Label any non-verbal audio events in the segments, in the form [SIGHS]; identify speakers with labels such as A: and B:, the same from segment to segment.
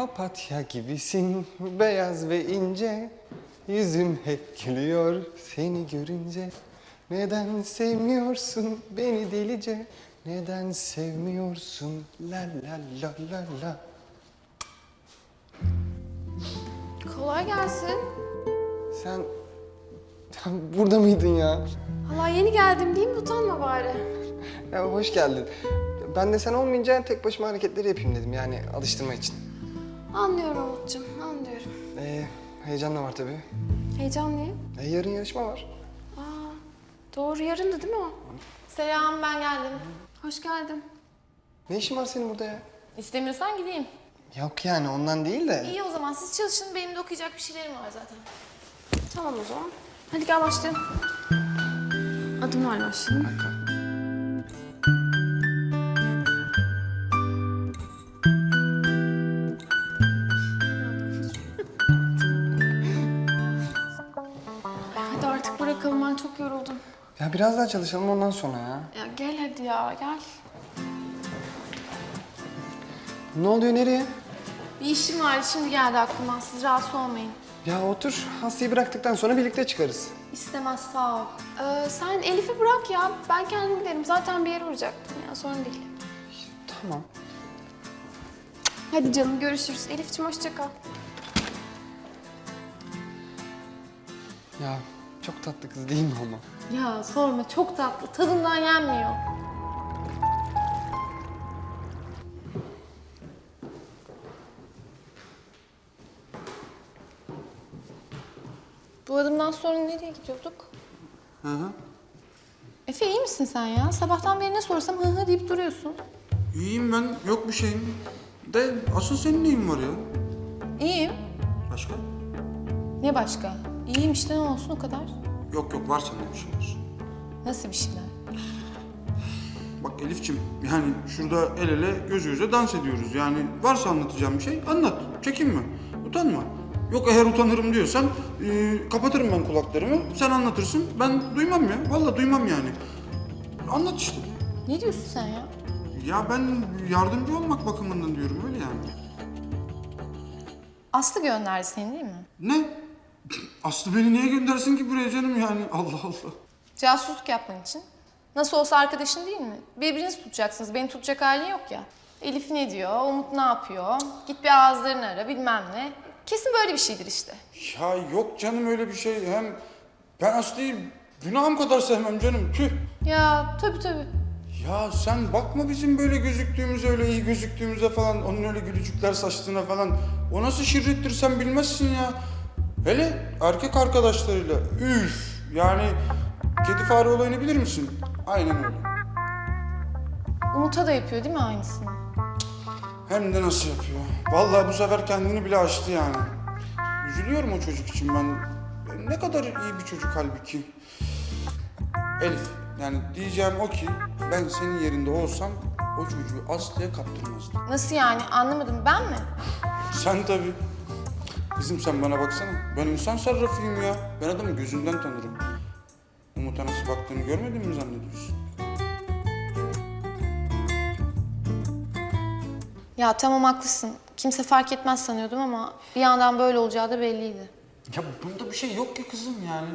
A: Papatya gibisin beyaz ve ince Yüzün hep gülüyor seni görünce Neden sevmiyorsun beni delice Neden sevmiyorsun la la la la la
B: Kolay gelsin.
A: Sen, sen burada mıydın ya?
B: Allah yeni geldim değil mi? Utanma bari.
A: Ya hoş geldin. Ben de sen olmayınca tek başıma hareketleri yapayım dedim yani alıştırma için.
B: Anlıyorum Umut'cum, anlıyorum.
A: Ee, heyecan da var tabii.
B: Heyecanlıyım.
A: Ee, yarın yarışma var.
B: Aa, doğru yarındı değil mi o?
C: Selam ben geldim.
B: Hoş geldin.
A: Ne işin var senin burada ya?
C: İstemiyorsan gideyim.
A: Yok yani ondan değil de.
C: İyi o zaman siz çalışın benim de okuyacak bir şeylerim var zaten.
B: Tamam o zaman. Hadi gel başlayalım. Adımlarla başlayalım. Hadi
A: Ya biraz daha çalışalım ondan sonra ya.
B: Ya gel hadi ya gel.
A: Ne oluyor nereye?
C: Bir işim vardı şimdi geldi aklıma. Siz rahatsız olmayın.
A: Ya otur. Hastayı bıraktıktan sonra birlikte çıkarız.
C: İstemez sağ ol.
B: Ee, sen Elif'i bırak ya. Ben kendim giderim. Zaten bir yere uğrayacaktım ya. Sorun değil.
A: Tamam.
B: Hadi canım görüşürüz. Elif'ciğim hoşça kal.
A: Ya çok tatlı kız değil mi ama?
C: Ya sorma çok tatlı. Tadından yenmiyor. Bu adımdan sonra nereye gidiyorduk?
A: Hı hı.
C: Efe iyi misin sen ya? Sabahtan beri ne sorsam hı hı deyip duruyorsun.
D: İyiyim ben, yok bir şeyim. De asıl senin neyin var ya?
C: İyiyim.
D: Başka?
C: Ne başka? İyiyim işte ne olsun o kadar.
D: Yok yok var sende bir şeyler.
C: Nasıl bir şeyler?
D: Bak Elifçim, yani şurada el ele göz göze dans ediyoruz. Yani varsa anlatacağım bir şey anlat, çekinme, utanma. Yok eğer utanırım diyorsan e, kapatırım ben kulaklarımı, sen anlatırsın. Ben duymam ya, vallahi duymam yani. Anlat işte.
C: Ne diyorsun sen ya?
D: Ya ben yardımcı olmak bakımından diyorum öyle yani.
C: Aslı gönderdi seni değil mi?
D: Ne? Aslı beni niye göndersin ki buraya canım yani? [LAUGHS] Allah Allah.
C: Casusluk yapman için. Nasıl olsa arkadaşın değil mi? Birbirinizi tutacaksınız. Beni tutacak halin yok ya. Elif ne diyor? Umut ne yapıyor? Git bir ağızlarını ara bilmem ne. Kesin böyle bir şeydir işte.
D: Ya yok canım öyle bir şey. Hem ben Aslı'yı günahım kadar sevmem canım. Tüh.
C: Ya tabii tabii.
D: Ya sen bakma bizim böyle gözüktüğümüze, öyle iyi gözüktüğümüze falan, onun öyle gülücükler saçtığına falan. O nasıl şirrettir sen bilmezsin ya. Hele erkek arkadaşlarıyla, üf. Yani kedi fare olayını bilir misin? Aynen öyle.
C: Umut'a da yapıyor değil mi aynısını?
D: Hem de nasıl yapıyor. Vallahi bu sefer kendini bile aştı yani. Üzülüyorum o çocuk için ben. Ne kadar iyi bir çocuk halbuki. Elif, yani diyeceğim o ki ben senin yerinde olsam o çocuğu Aslı'ya kaptırmazdım.
C: Nasıl yani? Anlamadım. Ben mi?
D: Sen tabii. Kızım sen bana baksana. Ben insan sarrafıyım ya. Ben adamı gözünden tanırım. Umut'a nasıl baktığını görmedin mi zannediyorsun?
C: Ya tamam haklısın. Kimse fark etmez sanıyordum ama bir yandan böyle olacağı da belliydi.
D: Ya bunda bir şey yok ki kızım yani.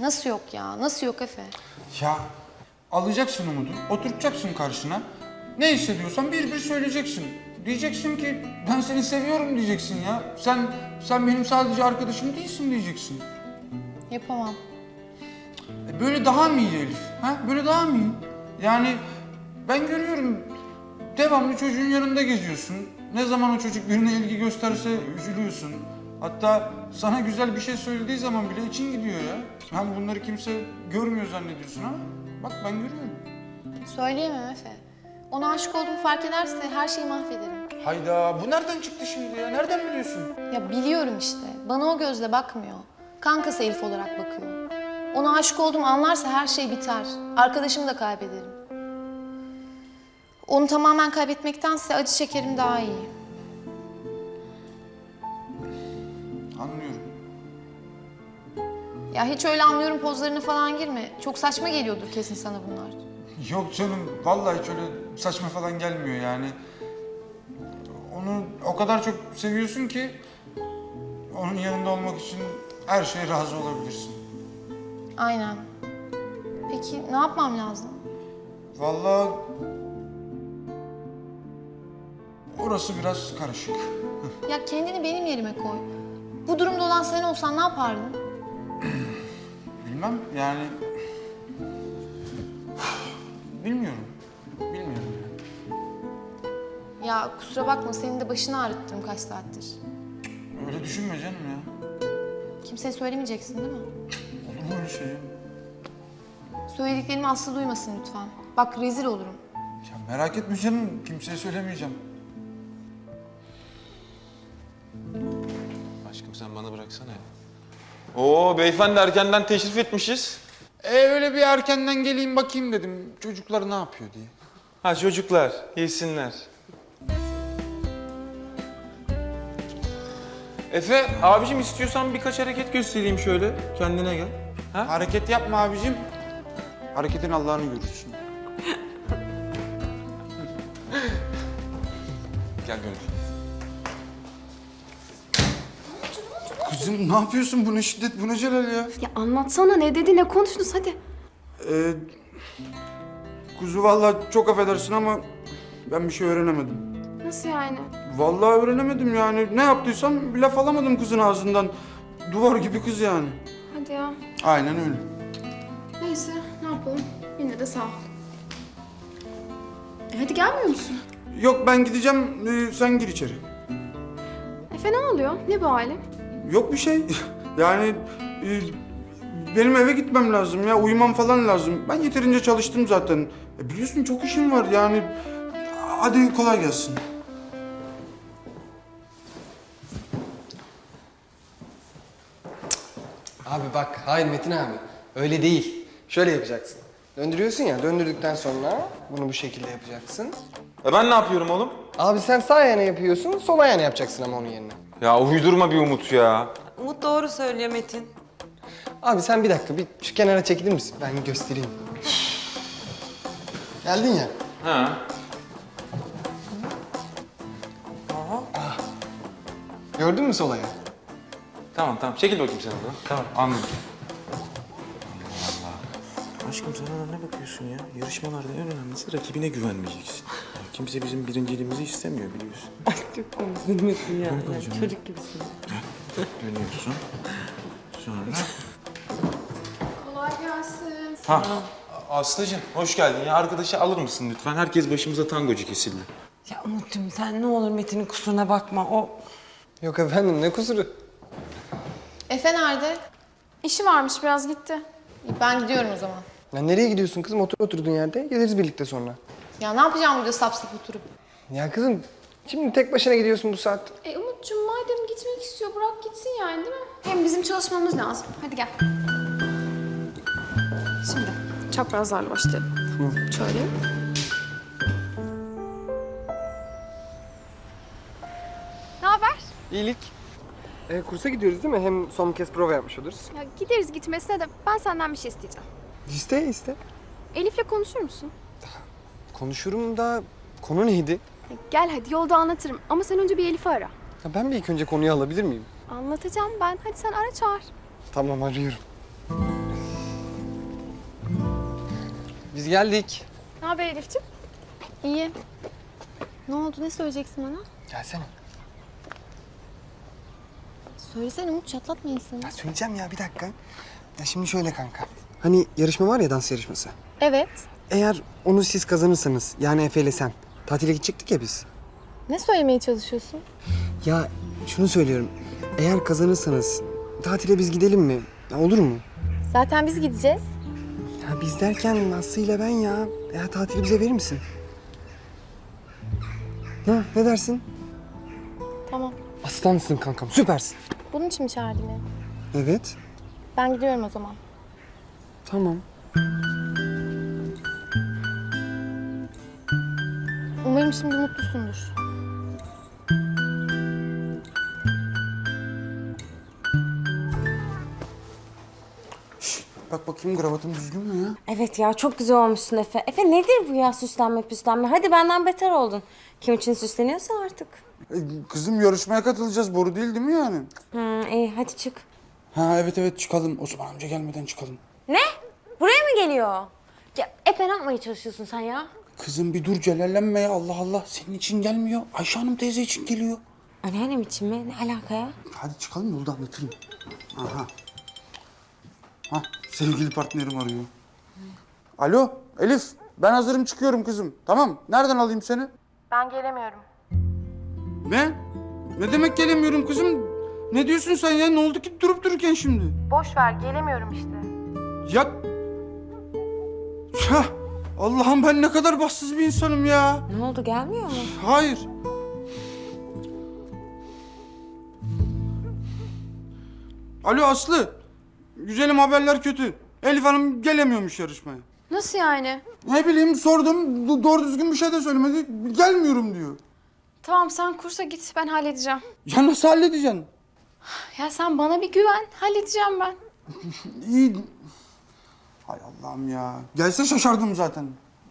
C: Nasıl yok ya? Nasıl yok Efe?
D: Ya alacaksın umudu, oturtacaksın karşına. Ne hissediyorsan bir bir söyleyeceksin. Diyeceksin ki ben seni seviyorum diyeceksin ya. Sen sen benim sadece arkadaşım değilsin diyeceksin.
C: Yapamam.
D: E böyle daha mı iyi Elif? Ha? Böyle daha mı iyi? Yani ben görüyorum devamlı çocuğun yanında geziyorsun. Ne zaman o çocuk birine ilgi gösterse üzülüyorsun. Hatta sana güzel bir şey söylediği zaman bile için gidiyor ya. Hem bunları kimse görmüyor zannediyorsun ama bak ben görüyorum.
C: Söyleyemem Efe. Ona aşık olduğumu fark ederse her şeyi mahvederim.
D: Hayda bu nereden çıktı şimdi ya? Nereden biliyorsun?
C: Ya biliyorum işte. Bana o gözle bakmıyor. Kankası Elif olarak bakıyor. Ona aşık olduğumu anlarsa her şey biter. Arkadaşımı da kaybederim. Onu tamamen kaybetmektense acı çekerim daha iyi.
D: Anlıyorum.
C: Ya hiç öyle anlıyorum pozlarına falan girme. Çok saçma geliyordur kesin sana bunlar.
D: Yok canım vallahi hiç öyle saçma falan gelmiyor yani. onu o kadar çok seviyorsun ki onun yanında olmak için her şeye razı olabilirsin.
C: Aynen. Peki ne yapmam lazım?
D: Vallahi orası biraz karışık. [LAUGHS]
C: Ya kendini benim yerime koy. Bu durumda olan sen olsan ne yapardın?
D: Bilmem yani [SIGHS] bilmiyorum. Bilmiyorum.
C: Ya kusura bakma senin de başını ağrıttım kaç saattir.
D: Öyle düşünme canım ya.
C: Kimseye söylemeyeceksin değil mi?
D: Olur mu öyle şey? ya?
C: Söylediklerimi Aslı duymasın lütfen. Bak rezil olurum.
D: Ya merak etme canım. Kimseye söylemeyeceğim.
A: Aşkım sen bana bıraksana ya. Oo beyefendi erkenden teşrif etmişiz.
D: E öyle bir erkenden geleyim bakayım dedim. Çocuklar ne yapıyor diye.
A: Ha çocuklar yesinler. Efe abicim istiyorsan birkaç hareket göstereyim şöyle. Kendine gel. Ha?
D: Hareket yapma abicim. Hareketin Allah'ını görürsün.
A: Gel gönül.
D: Kızım ne yapıyorsun? Bu ne şiddet, bu ne celal ya?
B: Ya anlatsana ne dedi ne konuştunuz hadi.
D: Ee, kuzu vallahi çok affedersin ama ben bir şey öğrenemedim.
B: Nasıl yani?
D: Vallahi öğrenemedim yani. Ne yaptıysam bir laf alamadım kızın ağzından. Duvar gibi kız yani.
B: Hadi ya.
D: Aynen öyle.
B: Neyse ne yapalım. Yine de sağ ol. E hadi gelmiyor musun?
D: Yok ben gideceğim, ee, sen gir içeri.
B: Efe ne oluyor? Ne bu halim?
D: Yok bir şey. [LAUGHS] Yani e, benim eve gitmem lazım ya. Uyumam falan lazım. Ben yeterince çalıştım zaten. E, biliyorsun çok işim var yani. Hadi kolay gelsin.
A: Abi bak hayır Metin abi öyle değil. Şöyle yapacaksın. Döndürüyorsun ya döndürdükten sonra bunu bu şekilde yapacaksın.
E: E ben ne yapıyorum oğlum?
A: Abi sen sağ yana yapıyorsun sol ayağına yapacaksın ama onun yerine.
E: Ya uydurma bir Umut ya.
F: Umut doğru söylüyor Metin.
A: Abi sen bir dakika bir şu kenara çekilir misin? Ben göstereyim. Geldin ya.
E: Ha.
A: Gördün mü sol ayağı?
E: Tamam tamam çekil bakayım sen oradan. Tamam anladım.
G: Aşkım sen ona ne bakıyorsun ya? Yarışmalarda en önemlisi rakibine güvenmeyeceksin. Kimse bizim birinciliğimizi istemiyor biliyorsun. [LAUGHS]
F: Çok komiksin Metin ya. Yani çocuk gibisin.
G: Dönüyorsun. Sonra
B: Kolay gelsin.
E: Ha. Aslıcığım hoş geldin ya. Arkadaşı alır mısın lütfen? Herkes başımıza tangocu kesildi.
F: Ya Umut'cum sen ne olur Metin'in kusuruna bakma. O
A: Yok efendim ne kusuru?
C: Efe nerede?
B: İşi varmış biraz gitti.
C: Ben gidiyorum o zaman.
A: Ya nereye gidiyorsun kızım? Otur oturduğun yerde. Geliriz birlikte sonra.
C: Ya ne yapacağım burada sap sap oturup?
A: Ya kızım şimdi tek başına gidiyorsun bu saat.
B: E Umut'cum madem gitmek istiyor bırak gitsin yani değil mi? Hem bizim çalışmamız lazım. Hadi gel. Şimdi çaprazlarla başlayalım. Şöyle. Ne haber?
A: İyilik. E, kursa gidiyoruz değil mi? Hem son kez prova yapmış oluruz.
B: Ya gideriz gitmesine de ben senden bir şey isteyeceğim.
A: İste iste.
B: Elif'le konuşur musun?
A: Konuşurum da konu neydi?
B: Ya gel hadi yolda anlatırım ama sen önce bir Elif'i ara.
A: Ya ben bir ilk önce konuyu alabilir miyim?
B: Anlatacağım ben. Hadi sen ara çağır.
A: Tamam arıyorum. Biz geldik.
B: Ne haber Elif'ciğim?
C: İyi. Ne oldu? Ne söyleyeceksin bana?
A: Gelsene.
C: Söylesene Umut çatlatma insanı.
A: Ya söyleyeceğim ya bir dakika. Ya şimdi şöyle kanka. Hani yarışma var ya dans yarışması.
C: Evet.
A: Eğer onu siz kazanırsanız yani Efe ile sen tatile gidecektik ya biz.
C: Ne söylemeye çalışıyorsun?
A: Ya şunu söylüyorum. Eğer kazanırsanız tatile biz gidelim mi? Ya olur mu?
C: Zaten biz gideceğiz.
A: Ya biz derken Aslı ile ben ya. Ya tatili bize verir misin? Ha, ne dersin?
C: Tamam.
A: Aslansın kankam, süpersin.
C: Bunun için mi çağırdın beni?
A: Evet,
C: Ben gidiyorum o zaman.
A: tamam.
C: Umarım şimdi mutlusundur.
D: Bak bak bakayım kravatım düzgün mü ya?
F: Evet ya çok güzel olmuşsun Efe. Efe nedir bu ya süslenme püslenme? Hadi benden beter oldun. Kim için süsleniyorsa artık.
D: E, kızım yarışmaya katılacağız. Boru değil değil mi yani?
F: Hı, iyi hadi çık.
D: Ha evet evet çıkalım. Osman amca gelmeden çıkalım.
F: Ne? Buraya mı geliyor? Ya Efe ne yapmaya çalışıyorsun sen ya?
D: Kızım bir dur celallenme ya Allah Allah. Senin için gelmiyor. Ayşe Hanım teyze için geliyor.
F: Anneannem için mi? Ne alaka ya?
D: Hadi çıkalım yolda anlatırım. Aha. Ha sevgili partnerim arıyor. Alo Elif. Ben hazırım çıkıyorum kızım. Tamam. Nereden alayım seni?
C: Ben gelemiyorum.
D: Ne? Ne demek gelemiyorum kızım? Ne diyorsun sen ya? Ne oldu ki durup dururken şimdi?
C: Boş ver gelemiyorum işte.
D: Ya... Hah! Allah'ım ben ne kadar bahtsız bir insanım ya.
F: Ne oldu gelmiyor mu?
D: Hayır. Alo Aslı. Güzelim haberler kötü. Elif Hanım gelemiyormuş yarışmaya.
B: Nasıl yani?
D: Ne bileyim sordum. do- Doğru düzgün bir şey de söylemedi. Gelmiyorum diyor.
B: Tamam sen kursa git ben halledeceğim.
D: Ya nasıl halledeceksin?
B: Ya sen bana bir güven halledeceğim ben. [LAUGHS]
D: İyi. Hay Allah'ım ya. Gelse şaşardım zaten.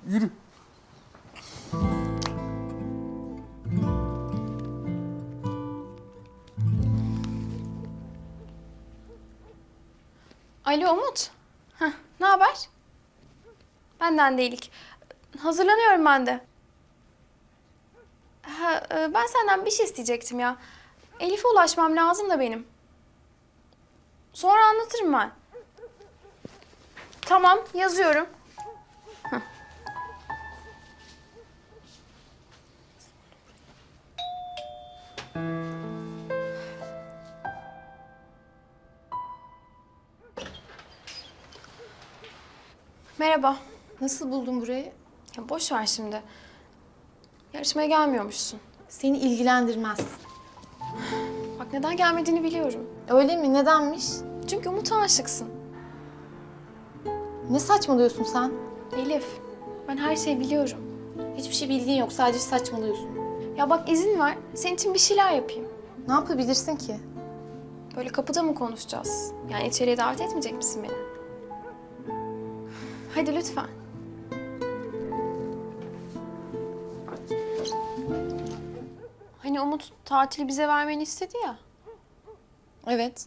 D: Yürü.
B: Alo Umut. Heh, ne haber? Benden değilik. Hazırlanıyorum ben de. Ha, e, ben senden bir şey isteyecektim ya. Elif'e ulaşmam lazım da benim. Sonra anlatırım ben. Tamam, yazıyorum. Merhaba.
C: Nasıl buldun burayı?
B: Ya boş ver şimdi. Yarışmaya gelmiyormuşsun.
C: Seni ilgilendirmez.
B: Bak neden gelmediğini biliyorum.
C: Öyle mi? Nedenmiş?
B: Çünkü Umut'a aşıksın.
C: Ne saçmalıyorsun sen?
B: Elif, ben her şeyi biliyorum.
C: Hiçbir şey bildiğin yok. Sadece saçmalıyorsun.
B: Ya bak izin ver, senin için bir şeyler yapayım.
C: Ne yapabilirsin ki?
B: Böyle kapıda mı konuşacağız? Yani içeriye davet etmeyecek misin beni? Hadi lütfen. Hani Umut tatili bize vermeni istedi ya.
C: Evet.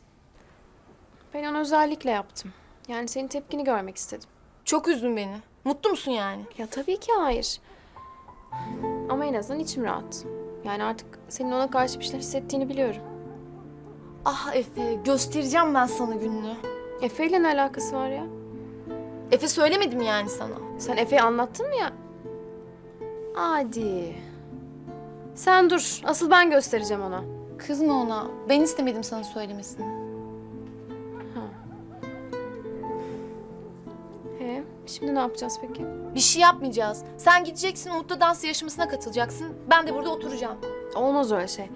B: Ben onu özellikle yaptım. Yani senin tepkini görmek istedim.
C: Çok üzdün beni. Mutlu musun yani?
B: Ya tabii ki hayır. Ama en azından içim rahat. Yani artık senin ona karşı bir şeyler hissettiğini biliyorum.
C: Ah Efe, göstereceğim ben sana gününü.
B: Efe ile ne alakası var ya?
C: Efe söylemedim yani sana.
B: Sen Efe'ye anlattın mı ya? Hadi. Sen dur. Asıl ben göstereceğim ona.
C: Kızma ona. Ben istemedim sana söylemesini.
B: He, şimdi ne yapacağız peki?
C: Bir şey yapmayacağız. Sen gideceksin, Umut'la dans yarışmasına katılacaksın. Ben de burada oturacağım.
B: Olmaz öyle şey.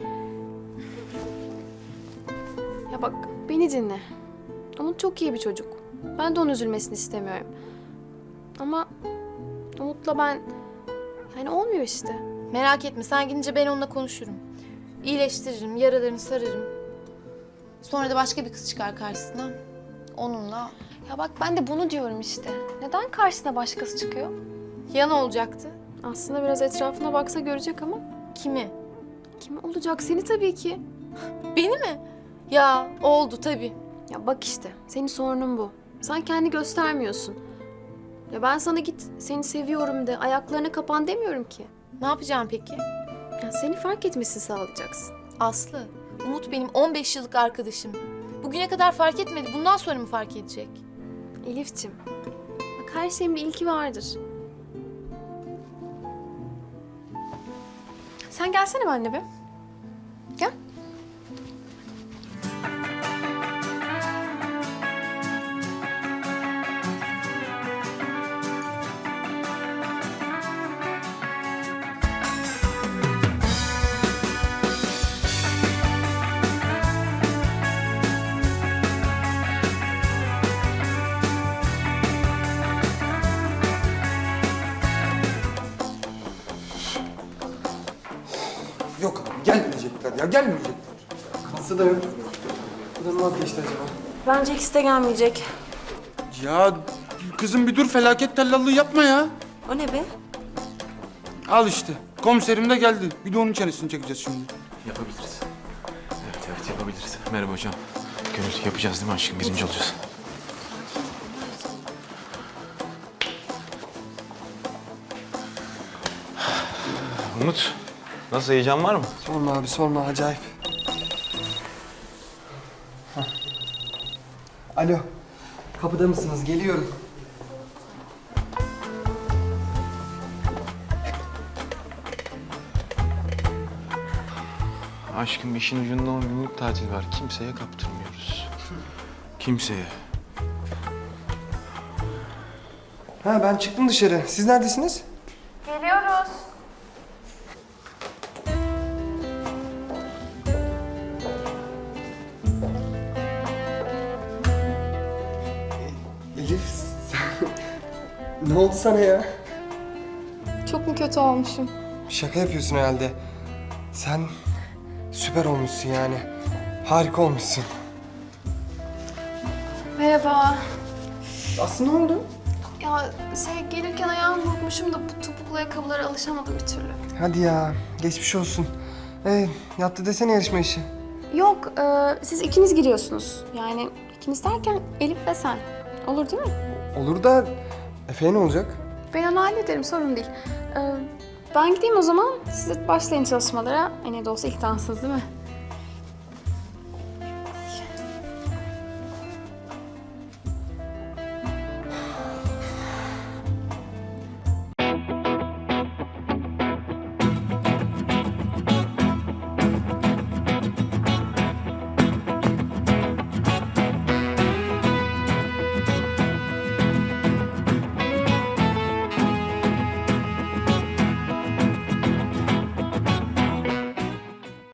B: Ya bak beni dinle. Umut çok iyi bir çocuk. Ben de onun üzülmesini istemiyorum. Ama Umut'la ben... Yani olmuyor işte.
C: Merak etme, sen gidince ben onunla konuşurum. İyileştiririm, yaralarını sararım. Sonra da başka bir kız çıkar karşısına. Onunla
B: Ya bak ben de bunu diyorum işte. Neden karşısına başkası çıkıyor?
C: ya ne olacaktı?
B: Aslında biraz etrafına baksa görecek ama
C: Kimi?
B: kim olacak? Seni tabii ki.
C: Beni mi? Ya oldu tabii.
B: Ya bak işte senin sorunun bu. Sen kendi göstermiyorsun. Ya ben sana git seni seviyorum de ayaklarına kapan demiyorum ki.
C: Ne yapacağım peki?
B: Ya seni fark etmesini sağlayacaksın.
C: Aslı, Umut benim 15 yıllık arkadaşım. Bugüne kadar fark etmedi. Bundan sonra mı fark edecek?
B: Elif'ciğim bak her şeyin bir ilki vardır. Sen gelsene benimle be.
D: Gelmeyecekler.
A: Kalsı da yok. Bu da mı vazgeçti acaba?
F: Bence ikisi de gelmeyecek.
D: Ya kızım bir dur felaket tellallığı yapma ya.
F: O ne be?
D: Al işte. Komiserim de geldi. Bir de onun çenesini çekeceğiz şimdi.
G: Yapabiliriz. Evet evet yapabiliriz. Merhaba hocam. Gönül yapacağız değil mi aşkım? Birinci olacağız.
E: Umut, nasıl heyecan var mı?
A: Sorma abi sorma acayip. Hah. Alo. Kapıda mısınız? Geliyorum.
G: Aşkım işin ucunda 10 günlük tatil var. Kimseye kaptırmıyoruz. Kimseye.
A: Ha ben çıktım dışarı. Siz neredesiniz? Ne oldu sana ya?
B: Çok mu kötü olmuşum?
A: Şaka yapıyorsun herhalde. Sen süper olmuşsun yani. Harika olmuşsun.
B: Merhaba.
A: Aslı ne oldu?
B: Ya şey gelirken ayağımı burkmuşum da bu topuklu ayakkabılara alışamadım bir türlü.
A: Hadi ya geçmiş olsun. Ee, yattı desene yarışma işi.
B: Yok, e, siz ikiniz giriyorsunuz. Yani ikiniz derken Elif ve sen. Olur değil mi?
A: Olur da Efe'ye ne olacak?
B: Ben onu hallederim, sorun değil. E, ben gideyim o zaman. Siz de başlayın çalışmalara. E, de olsa ilk dansınız değil mi?